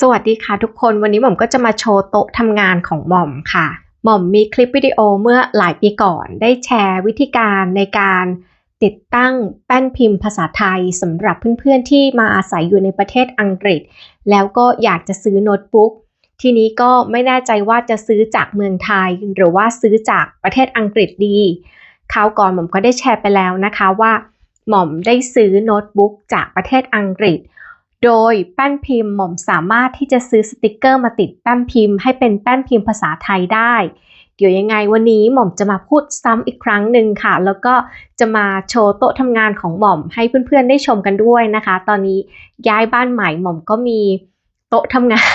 สวัสดีค่ะทุกคนวันนี้หม่อมก็จะมาโชว์โต๊ะทำงานของหม่อมค่ะ หม่อมมีคลิปวิดีโอเมื่อหลายปีก่อนได้แชร์วิธีการในการติดตั้งแป้นพิมพ์ภาษาไทยสำหรับเพื่อนๆที่มาอาศัยอยู่ในประเทศอังกฤษ แล้วก็อยากจะซื้อโน้ตบุ๊กทีนี้ก็ไม่แน่ใจว่าจะซื้อจากเมืองไทย หรือว่าซื้อจากประเทศอังกฤษดีคราวก่อนหม่อมก็ได้แชร์ไปแล้วนะคะว่า หม่อมได้ซื้อโน้ตบุ๊กจากประเทศอังกฤษ โดยแป้นพิมพ์หม่อมสามารถที่จะซื้อสติกเกอร์มาติดแป้นพิมพ์ให้เป็นแป้นพิมพ์ภาษาไทยได้ เดี๋ยวยังไงวันนี้หม่อมจะมาพูดซ้ำอีกครั้งหนึ่งค่ะ แล้วก็จะมาโชว์โต๊ะทำงานของหม่อมให้เพื่อนๆได้ชมกันด้วยนะคะ ตอนนี้ย้ายบ้านใหม่หม่อมก็มีโต๊ะทำงาน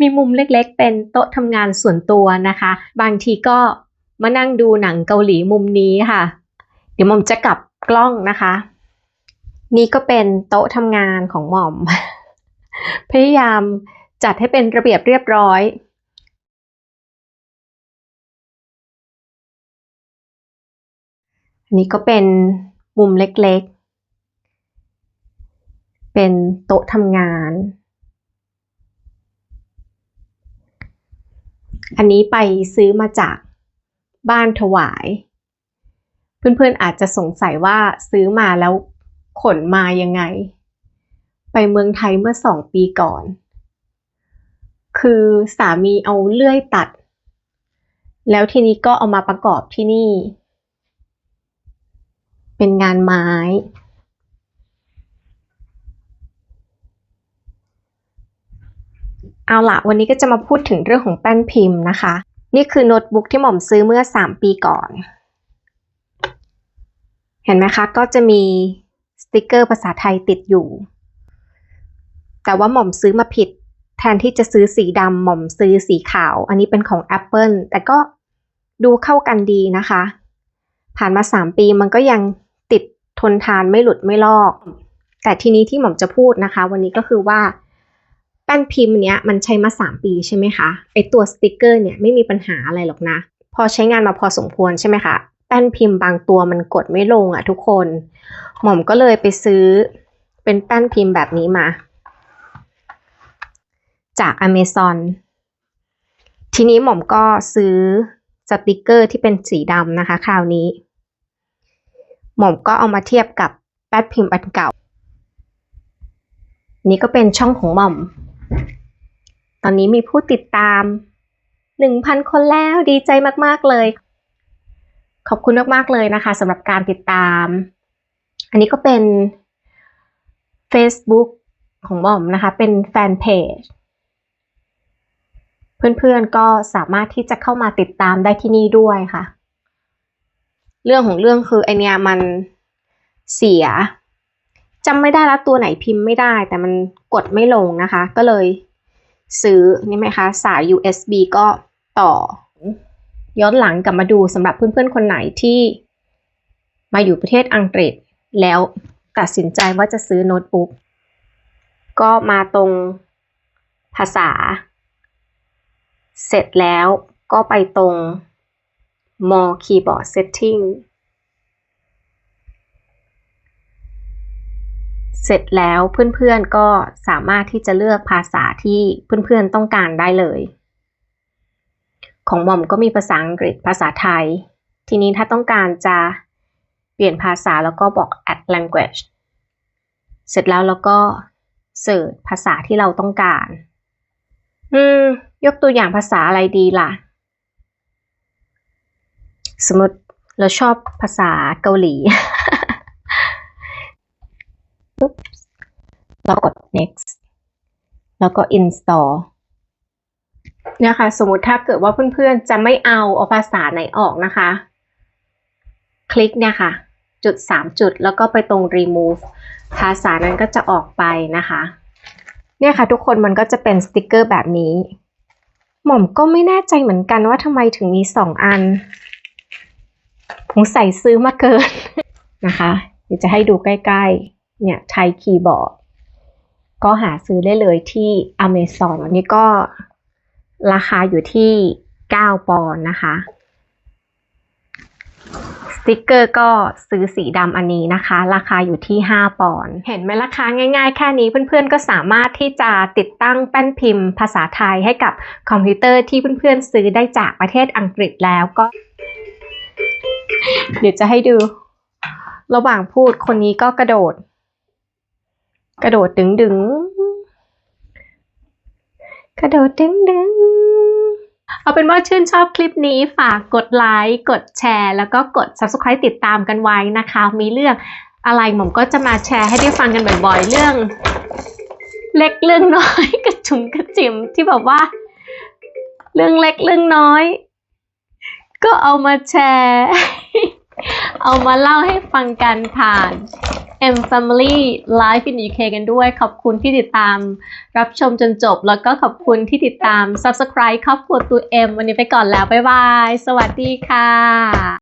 มีมุมเล็กๆ เป็นโต๊ะทำงานส่วนตัวนะคะ บางทีก็มานั่งดูหนังเกาหลีมุมนี้ค่ะ เดี๋ยวหม่อมจะกลับกล้องนะคะ นี่ก็เป็นโต๊ะทำงานของหม่อม พยายามจัดให้เป็นระเบียบเรียบร้อยอันนี้ก็เป็นมุมเล็กๆ เป็นโต๊ะทำงาน อันนี้ไปซื้อมาจากบ้านถวาย เพื่อนๆอาจจะสงสัยว่าซื้อมาแล้ว ขนมายังไง ไปเมืองไทยเมื่อสองปีก่อน คือสามีเอาเลื่อยตัด แล้วทีนี้ก็เอามาประกอบที่นี่ เป็นงานไม้ เอาละวันนี้ก็จะมาพูดถึงเรื่องของแป้นพิมพ์นะคะ นี่คือโน้ตบุ๊กที่หม่อมซื้อเมื่อ 3 ปีก่อนเห็นไหมคะ ก็จะมี ติกเกอร์ภาษาไทยติดอยู่ แต่ว่าหม่อมซื้อมาผิด แทนที่จะซื้อสีดำหม่อมซื้อสีขาว อันนี้เป็นของ Apple แต่ก็ดูเข้ากันดีนะคะ ผ่านมา 3 ปีมันก็ยังติดทนทานไม่หลุดไม่ลอก แต่ทีนี้ที่หม่อมจะพูดนะคะ วันนี้ก็คือว่าแป้นพิมพ์เนี้ยมันใช้มา 3 ปีใช่ไหมคะไอตัวสติกเกอร์เนี่ยไม่มีปัญหาอะไรหรอกนะ พอใช้งานมาพอสมควรใช่ไหมคะ แป้นพิมพ์บางตัวมันกดไม่ลงอะ่ะทุกคน หม่อมก็เลยไปซื้อเป็นแป้นพิมพ์แบบนี้มา จาก Amazon ทีนี้หม่อมก็ซื้อสติกเกอร์ที่เป็นสีดำนะคะ คราวนี้ หม่อมก็เอามาเทียบกับแป้นพิมพ์อันเก่า นี่ก็เป็นช่องของหม่อม ตอนนี้มีผู้ติดตาม 1,000 คนแล้วดีใจมาก ๆ เลย ขอบคุณมากๆเลยนะคะสำหรับการติดตาม อันนี้ก็เป็น Facebook ของหม่อมนะคะ เป็นแฟนเพจเพื่อนๆก็สามารถที่จะเข้ามาติดตามได้ที่นี่ด้วยค่ะ เรื่องของเรื่องคือไอเนี้ยมันเสียจำไม่ได้แล้วตัวไหนพิมพ์ไม่ได้ แต่มันกดไม่ลงนะคะ ก็เลยซื้อนี่ไหมคะ สาย USB ก็ต่อ ย้อนหลังกลับมาดูสำหรับเพื่อนๆคนไหนที่มาอยู่ประเทศอังกฤษ แล้วตัดสินใจว่าจะซื้อโน้ตบุ๊กก็มาตรงภาษา เสร็จแล้วก็ไปตรง more keyboard setting เสร็จแล้วเพื่อนๆก็สามารถที่จะเลือกภาษาที่เพื่อนๆต้องการได้เลย ของหม่อมก็มีภาษาอังกฤษภาษาไทย ทีนี้ถ้าต้องการจะเปลี่ยนภาษาแล้วก็บอก add language เสร็จแล้วเราก็เสิร์ชภาษาที่เราต้องการ อืม ยกตัวอย่างภาษาอะไรดีล่ะ สมมติเราชอบภาษาเกาหลีแล้วกด next แล้วก็ install เนี่ยค่ะสมมติถ้าเกิดว่าเพื่อนๆจะไม่เอาเอาภาษาไหนออกนะคะ คลิกเนี่ยค่ะ จุด 3 จุดแล้วก็ไปตรง remove ภาษานั้นก็จะออกไปนะคะ เนี่ยค่ะทุกคนมันก็จะเป็นสติกเกอร์แบบนี้ หม่อมก็ไม่แน่ใจเหมือนกันว่าทำไมถึงมี 2 อันผมใส่ซื้อมาเกินนะคะเดี๋ยวจะให้ดูใกล้ๆ เนี่ยไทยคีย์บอร์ดก็หาซื้อได้เลยที่ Amazon อันนี้ก็ ราคาอยู่ที่ 9 ปอนด์นะคะ สติกเกอร์ก็ซื้อสีดำอันนี้นะคะ ราคาอยู่ที่ 5 ปอนด์เห็นไหมราคาง่าย ๆ แค่นี้เพื่อนๆก็สามารถที่จะติดตั้งแป้นพิมพ์ ภาษาไทยให้กับคอมพิวเตอร์ที่เพื่อนๆซื้อได้จากประเทศอังกฤษแล้วก็ เดี๋ยวจะให้ดู ระหว่างพูดคนนี้ก็กระโดด กระโดดดึงดึงๆ กระโดดดึงดึงเอาเป็นว่าชื่นชอบคลิปนี้ฝากกดไลค์กดแชร์ แล้วก็กด subscribe ติดตามกันไว้นะคะ มีเรื่องอะไรหม่อมก็จะมาแชร์ให้ได้ฟังกันบ่อยๆ เรื่อง เล็กเรื่องน้อยกระจุมกระจิมที่แบบว่า เรื่องเล็กเรื่องน้อย ก็เอามาแชร์ เอามาเล่าให้ฟังกันผ่าน M Family Life in UK กันด้วย ขอบคุณที่ติดตามรับชมจนจบ แล้วก็ขอบคุณที่ติดตาม Subscribe ครอบครัวตัว M วันนี้ไปก่อนแล้ว บ๊ายบาย สวัสดีค่ะ